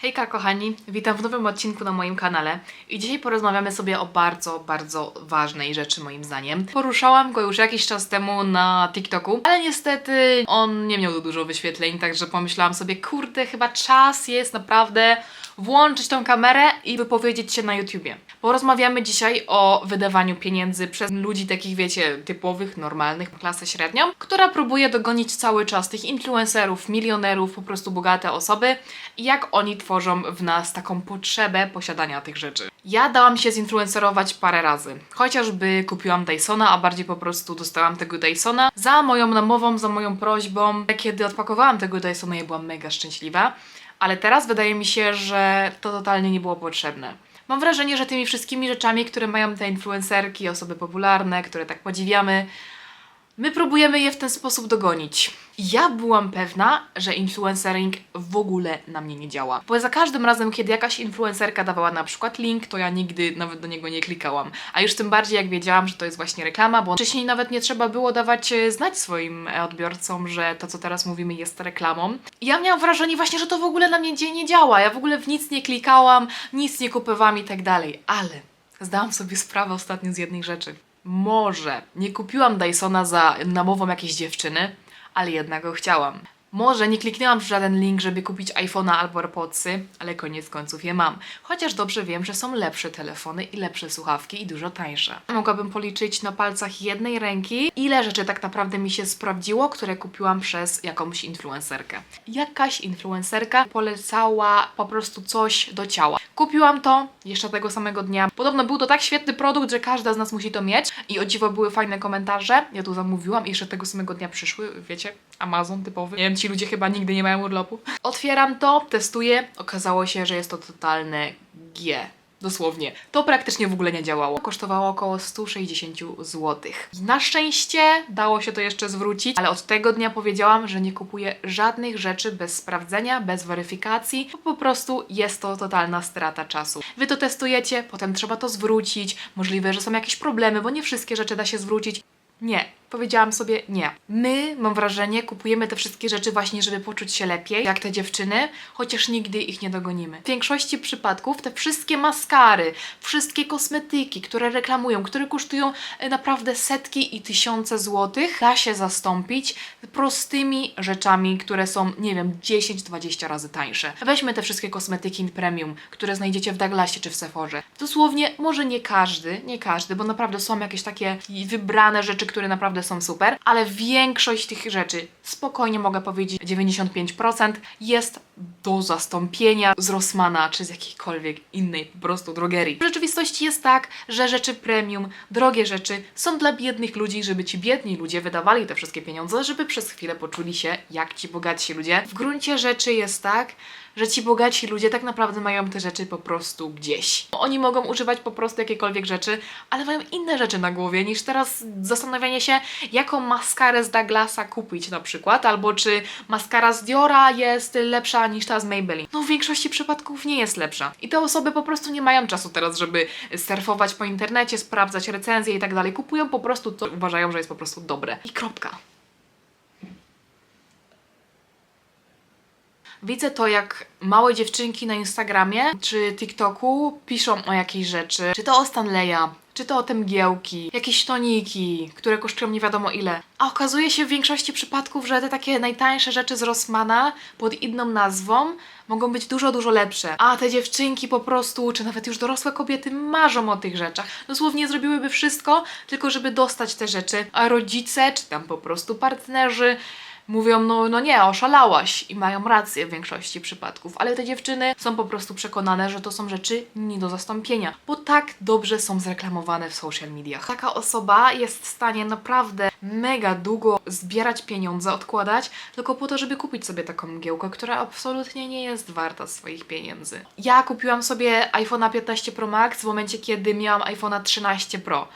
Hejka kochani, witam w nowym odcinku na moim kanale i dzisiaj porozmawiamy sobie o bardzo, bardzo ważnej rzeczy moim zdaniem. Poruszałam go już jakiś czas temu na TikToku, ale niestety on nie miał dużo wyświetleń, także pomyślałam sobie, kurde, chyba czas jest naprawdę włączyć tą kamerę i wypowiedzieć się na YouTubie. Porozmawiamy dzisiaj o wydawaniu pieniędzy przez ludzi takich, wiecie, typowych, normalnych, klasę średnią, która próbuje dogonić cały czas tych influencerów, milionerów, po prostu bogate osoby i jak oni tworzą w nas taką potrzebę posiadania tych rzeczy. Ja dałam się zinfluencerować parę razy. Chociażby kupiłam Dysona, a bardziej po prostu dostałam tego Dysona za moją namową, za moją prośbą. Kiedy odpakowałam tego Dysona, ja byłam mega szczęśliwa. Ale teraz wydaje mi się, że to totalnie nie było potrzebne. Mam wrażenie, że tymi wszystkimi rzeczami, które mają te influencerki, osoby popularne, które tak podziwiamy, my próbujemy je w ten sposób dogonić. Ja byłam pewna, że influencering w ogóle na mnie nie działa. Bo za każdym razem, kiedy jakaś influencerka dawała na przykład link, to ja nigdy nawet do niego nie klikałam. A już tym bardziej jak wiedziałam, że to jest właśnie reklama, bo wcześniej nawet nie trzeba było dawać e, znać swoim e, odbiorcom, że to, co teraz mówimy, jest reklamą. I ja miałam wrażenie właśnie, że to w ogóle na mnie nie działa. Ja w ogóle w nic nie klikałam, nic nie kupowałam i tak dalej. Ale zdałam sobie sprawę ostatnio z jednej rzeczy. Może nie kupiłam Dysona za namową jakiejś dziewczyny, ale jednak go chciałam. Może nie kliknęłam w żaden link, żeby kupić iPhone'a albo AirPodsy, ale koniec końców je mam. Chociaż dobrze wiem, że są lepsze telefony i lepsze słuchawki i dużo tańsze. Mogłabym policzyć na palcach jednej ręki, ile rzeczy tak naprawdę mi się sprawdziło, które kupiłam przez jakąś influencerkę. Jakaś influencerka polecała po prostu coś do ciała. Kupiłam to jeszcze tego samego dnia. Podobno był to tak świetny produkt, że każda z nas musi to mieć. I o dziwo były fajne komentarze. Ja tu zamówiłam i jeszcze tego samego dnia przyszły, wiecie, Amazon typowy. Nie wiem, ci ludzie chyba nigdy nie mają urlopu. Otwieram to, testuję. Okazało się, że jest to totalne G. Dosłownie. To praktycznie w ogóle nie działało. Kosztowało około 160 zł. Na szczęście dało się to jeszcze zwrócić, ale od tego dnia powiedziałam, że nie kupuję żadnych rzeczy bez sprawdzenia, bez weryfikacji, po prostu jest to totalna strata czasu. Wy to testujecie, potem trzeba to zwrócić. Możliwe, że są jakieś problemy, bo nie wszystkie rzeczy da się zwrócić. Nie. Powiedziałam sobie nie. My, mam wrażenie, kupujemy te wszystkie rzeczy właśnie, żeby poczuć się lepiej, jak te dziewczyny, chociaż nigdy ich nie dogonimy. W większości przypadków te wszystkie maskary, wszystkie kosmetyki, które reklamują, które kosztują e, naprawdę setki i tysiące złotych, da się zastąpić prostymi rzeczami, które są, nie wiem, 10-20 razy tańsze. Weźmy te wszystkie kosmetyki premium, które znajdziecie w Douglasie czy w Sephorze. Dosłownie, może nie każdy, nie każdy, bo naprawdę są jakieś takie wybrane rzeczy, które naprawdę są super, ale większość tych rzeczy, spokojnie mogę powiedzieć, 95% jest do zastąpienia z Rossmana czy z jakiejkolwiek innej po prostu drogerii. W rzeczywistości jest tak, że rzeczy premium, drogie rzeczy są dla biednych ludzi, żeby ci biedni ludzie wydawali te wszystkie pieniądze, żeby przez chwilę poczuli się jak ci bogatsi ludzie. W gruncie rzeczy jest tak, że ci bogaci ludzie tak naprawdę mają te rzeczy po prostu gdzieś. Oni mogą używać po prostu jakiejkolwiek rzeczy, ale mają inne rzeczy na głowie niż teraz zastanawianie się, jaką maskarę z Douglasa kupić na przykład, albo czy maskara z Diora jest lepsza niż ta z Maybelline. No w większości przypadków nie jest lepsza. I te osoby po prostu nie mają czasu teraz, żeby surfować po internecie, sprawdzać recenzje i tak dalej. Kupują po prostu to, uważają, że jest po prostu dobre. I kropka. Widzę to, jak małe dziewczynki na Instagramie czy TikToku piszą o jakiejś rzeczy. Czy to o Stanleya, czy to o te mgiełki, jakieś toniki, które kosztują nie wiadomo ile. A okazuje się w większości przypadków, że te takie najtańsze rzeczy z Rossmana pod inną nazwą mogą być dużo, dużo lepsze. A te dziewczynki po prostu, czy nawet już dorosłe kobiety marzą o tych rzeczach. Dosłownie zrobiłyby wszystko, tylko żeby dostać te rzeczy. A rodzice, czy tam po prostu partnerzy mówią, no, no nie, oszalałaś i mają rację w większości przypadków, ale te dziewczyny są po prostu przekonane, że to są rzeczy nie do zastąpienia, bo tak dobrze są zreklamowane w social mediach. Taka osoba jest w stanie naprawdę mega długo zbierać pieniądze, odkładać, tylko po to, żeby kupić sobie taką mgiełkę, która absolutnie nie jest warta swoich pieniędzy. Ja kupiłam sobie iPhone'a 15 Pro Max w momencie, kiedy miałam iPhone'a 13 Pro.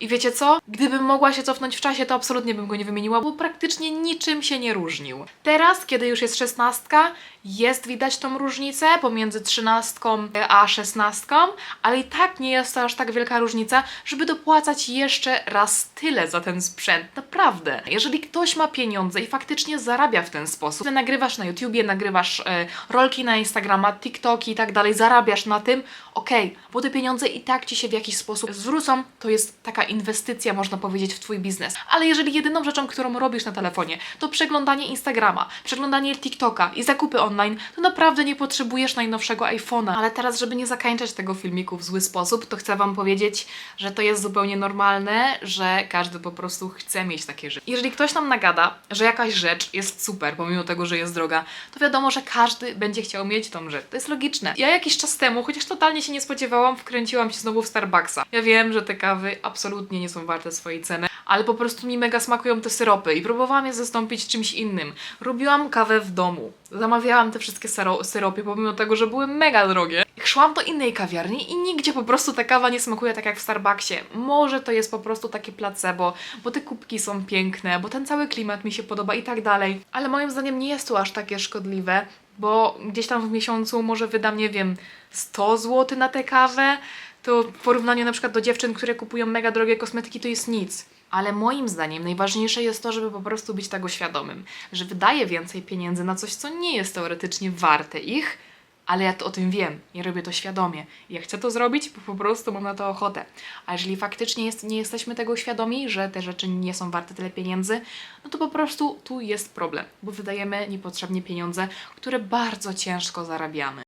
I wiecie co? Gdybym mogła się cofnąć w czasie, to absolutnie bym go nie wymieniła, bo praktycznie niczym się nie różnił. Teraz, kiedy już jest szesnastka, jest widać tą różnicę pomiędzy 13 a 16, ale i tak nie jest to aż tak wielka różnica, żeby dopłacać jeszcze raz tyle za ten sprzęt. Naprawdę. Jeżeli ktoś ma pieniądze i faktycznie zarabia w ten sposób, nagrywasz na YouTubie, nagrywasz e, rolki na Instagrama, TikToki i tak dalej, zarabiasz na tym, okej, bo te pieniądze i tak ci się w jakiś sposób zwrócą, to jest taka inwestycja, można powiedzieć, w twój biznes. Ale jeżeli jedyną rzeczą, którą robisz na telefonie, to przeglądanie Instagrama, przeglądanie TikToka i zakupy online, to naprawdę nie potrzebujesz najnowszego iPhone'a. Ale teraz, żeby nie zakańczać tego filmiku w zły sposób, to chcę Wam powiedzieć, że to jest zupełnie normalne, że każdy po prostu chce mieć takie rzeczy. Jeżeli ktoś nam nagada, że jakaś rzecz jest super, pomimo tego, że jest droga, to wiadomo, że każdy będzie chciał mieć tą rzecz. To jest logiczne. Ja jakiś czas temu, chociaż totalnie się nie spodziewałam, wkręciłam się znowu w Starbucksa. Ja wiem, że te kawy absolutnie nie są warte swojej ceny, ale po prostu mi mega smakują te syropy i próbowałam je zastąpić czymś innym. Robiłam kawę w domu. Zamawiałam te wszystkie syropy, pomimo tego, że były mega drogie. Szłam do innej kawiarni i nigdzie po prostu ta kawa nie smakuje tak jak w Starbucksie. Może to jest po prostu takie placebo, bo te kubki są piękne, bo ten cały klimat mi się podoba i tak dalej. Ale moim zdaniem nie jest to aż takie szkodliwe, bo gdzieś tam w miesiącu może wydam, nie wiem, 100 zł na tę kawę, to w porównaniu na przykład do dziewczyn, które kupują mega drogie kosmetyki, to jest nic. Ale moim zdaniem najważniejsze jest to, żeby po prostu być tego świadomym, że wydaję więcej pieniędzy na coś, co nie jest teoretycznie warte ich, ale ja to o tym wiem i robię to świadomie. Ja chcę to zrobić, bo po prostu mam na to ochotę. A jeżeli faktycznie jest, nie jesteśmy tego świadomi, że te rzeczy nie są warte tyle pieniędzy, no to po prostu tu jest problem, bo wydajemy niepotrzebnie pieniądze, które bardzo ciężko zarabiamy.